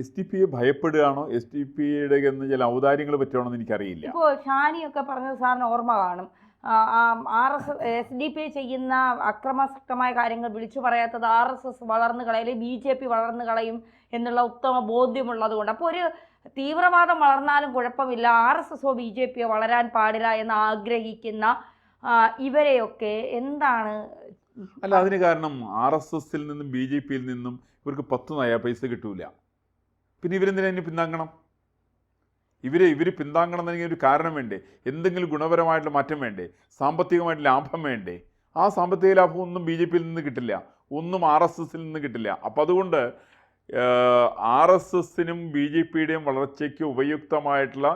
S T P ഭയപ്പെടുകയാണോ? S T പിയുടെ ചില ഔദാര്യങ്ങൾ പറ്റുകയാണോ എന്ന് എനിക്കറിയില്ല. ഇപ്പോൾ ഷാനിയൊക്കെ പറഞ്ഞത് സാറിന് ഓർമ്മ കാണും. R S S D P ചെയ്യുന്ന അക്രമാസക്തമായ കാര്യങ്ങൾ വിളിച്ചു പറയാത്തത് ആർ എസ് എസ് വളർന്നു കളയും അല്ലെങ്കിൽ ബി ജെ പി വളർന്നു കളയും എന്നുള്ള ഉത്തമ ബോധ്യമുള്ളത് കൊണ്ട് അപ്പോൾ ഒരു തീവ്രവാദം വളർന്നാലും കുഴപ്പമില്ല. ആർ എസ് എസോ ബി ജെ പിയോ വളരാൻ പാടില്ല എന്ന് ആഗ്രഹിക്കുന്ന ഇവരെയൊക്കെ എന്താണ്? അല്ല അതിന് കാരണം ആർ എസ് എസിൽ നിന്നും ബി ജെ പിയിൽ നിന്നും ഇവർക്ക് പത്ത് നയ പൈസ കിട്ടൂല. പിന്നെ ഇവരെന്തിനാ ഇനി പിന്താങ്ങണം? ഇവരെ ഇവർ പിന്താങ്ങണം എന്നെങ്കിൽ ഒരു കാരണം വേണ്ടേ? എന്തെങ്കിലും ഗുണപരമായിട്ടുള്ള മാറ്റം വേണ്ടേ? സാമ്പത്തികമായിട്ട് ലാഭം വേണ്ടേ? ആ സാമ്പത്തിക ലാഭം ഒന്നും ബി ജെ പിയിൽ നിന്ന് കിട്ടില്ല. ഒന്നും ആർ എസ് എസിൽ നിന്ന് കിട്ടില്ല. അപ്പം അതുകൊണ്ട് ആർ എസ് എസിനും ബി ജെ പിയുടെയും വളർച്ചയ്ക്ക് ഉപയുക്തമായിട്ടുള്ള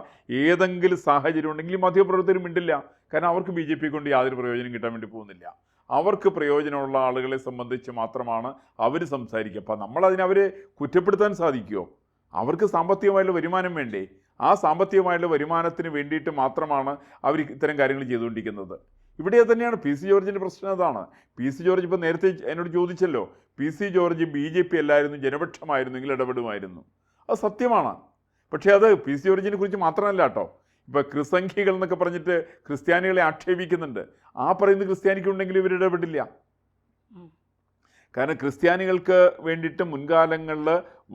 ഏതെങ്കിലും സാഹചര്യം ഉണ്ടെങ്കിൽ മധ്യപ്രവർത്തകർ മിണ്ടില്ല. കാരണം അവർക്ക് ബി ജെ പി കൊണ്ട് യാതൊരു പ്രയോജനം കിട്ടാൻ വേണ്ടി പോകുന്നില്ല. അവർക്ക് പ്രയോജനമുള്ള ആളുകളെ സംബന്ധിച്ച് മാത്രമാണ് അവർ സംസാരിക്കുക. അപ്പം അവരെ കുറ്റപ്പെടുത്താൻ സാധിക്കുമോ അവർക്ക് സാമ്പത്തികമായുള്ള വരുമാനം വേണ്ടേ? ആ സാമ്പത്തികമായുള്ള വരുമാനത്തിന് വേണ്ടിയിട്ട് മാത്രമാണ് അവർ ഇത്തരം കാര്യങ്ങൾ ചെയ്തുകൊണ്ടിരിക്കുന്നത്. ഇവിടെ തന്നെയാണ് പി സി ജോർജിന്റെ പ്രശ്നം അതാണ്. പി സി ജോർജ് ഇപ്പോൾ നേരത്തെ എന്നോട് ചോദിച്ചല്ലോ P C George B J P അല്ലായിരുന്നു ജനപക്ഷമായിരുന്നെങ്കിൽ ഇടപെടുമായിരുന്നു. അത് സത്യമാണ്. പക്ഷേ അത് പി സി ജോർജിനെ കുറിച്ച് മാത്രമല്ല കേട്ടോ. ഇപ്പോൾ ക്രിസംഖ്യകൾ എന്നൊക്കെ പറഞ്ഞിട്ട് ക്രിസ്ത്യാനികളെ ആക്ഷേപിക്കുന്നുണ്ട്. ആ പറയുന്ന ക്രിസ്ത്യാനിക്കുണ്ടെങ്കിൽ ഇവർ ഇടപെടില്ല. കാരണം ക്രിസ്ത്യാനികൾക്ക് വേണ്ടിയിട്ട് മുൻകാലങ്ങളിൽ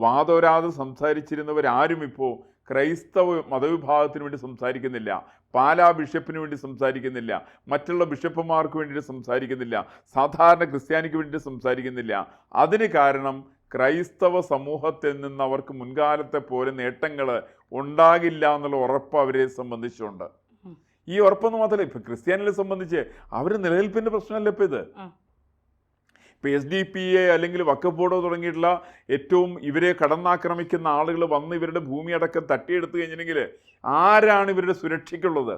വാതോരാതെ സംസാരിച്ചിരുന്നവരാരും ഇപ്പോൾ ക്രൈസ്തവ മതവിഭാഗത്തിന് വേണ്ടി സംസാരിക്കുന്നില്ല. പാലാ ബിഷപ്പിന് വേണ്ടി സംസാരിക്കുന്നില്ല. മറ്റുള്ള ബിഷപ്പുമാർക്ക് വേണ്ടിയിട്ട് സംസാരിക്കുന്നില്ല. സാധാരണ ക്രിസ്ത്യാനിക്ക് വേണ്ടിയിട്ട് സംസാരിക്കുന്നില്ല. അതിന് കാരണം ക്രൈസ്തവ സമൂഹത്തിൽ നിന്ന് അവർക്ക് മുൻകാലത്തെ പോലെ നേട്ടങ്ങൾ ഉണ്ടാകില്ല എന്നുള്ള ഉറപ്പ് അവരെ സംബന്ധിച്ചുണ്ട്. ഈ ഉറപ്പൊന്നും മാത്രമല്ല ഇപ്പം ക്രിസ്ത്യാനികളെ സംബന്ധിച്ച് അവർ നിലനിൽപ്പിന്റെ പ്രശ്നമല്ല ഇപ്പം ഇത്. ഉം. ഇപ്പം എസ് ഡി പി എ അല്ലെങ്കിൽ വക്കഫ് ബോർഡോ തുടങ്ങിയിട്ടുള്ള ഏറ്റവും ഇവരെ കടന്നാക്രമിക്കുന്ന ആളുകൾ വന്ന് ഇവരുടെ ഭൂമി അടക്കം തട്ടിയെടുത്തു കഴിഞ്ഞിട്ടുണ്ടെങ്കിൽ ആരാണ് ഇവരുടെ സുരക്ഷയ്ക്കുള്ളത്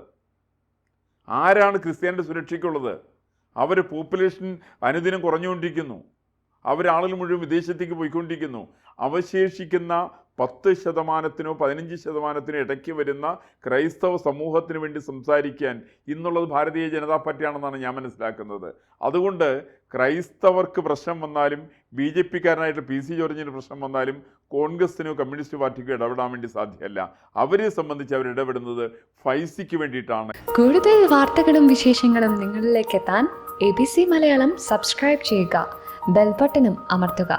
ആരാണ് ക്രിസ്ത്യാനിയുടെ സുരക്ഷയ്ക്കുള്ളത് അവർ പോപ്പുലേഷൻ അനുദിനം കുറഞ്ഞുകൊണ്ടിരിക്കുന്നു അവരാളുകൾ മുഴുവൻ വിദേശത്തേക്ക് പോയിക്കൊണ്ടിരിക്കുന്നു. അവശേഷിക്കുന്ന പത്ത് ശതമാനത്തിനോ പതിനഞ്ച് ശതമാനത്തിനോ ഇടയ്ക്ക് വരുന്ന ക്രൈസ്തവ സമൂഹത്തിന് വേണ്ടി സംസാരിക്കാൻ ഇന്നുള്ളത് ഭാരതീയ ജനതാ പാർട്ടിയാണെന്നാണ് ഞാൻ മനസ്സിലാക്കുന്നത്. അതുകൊണ്ട് ക്രൈസ്തവർക്ക് പ്രശ്നം വന്നാലും ബി ജെ പിക്കാരനായിട്ട് പി സി ജോർജിന് പ്രശ്നം വന്നാലും കോൺഗ്രസിനോ കമ്മ്യൂണിസ്റ്റ് പാർട്ടിക്കോ ഇടപെടാൻ വേണ്ടി സാധ്യമല്ല. അവരെ സംബന്ധിച്ച് അവർ ഇടപെടുന്നത് ഫൈസിക്ക് വേണ്ടിയിട്ടാണ്. കൂടുതൽ വാർത്തകളും വിശേഷങ്ങളും നിങ്ങളിലേക്ക് എത്താൻ A B C Malayalam subscribe ചെയ്യുക. ബെൽബട്ടനും അമർത്തുക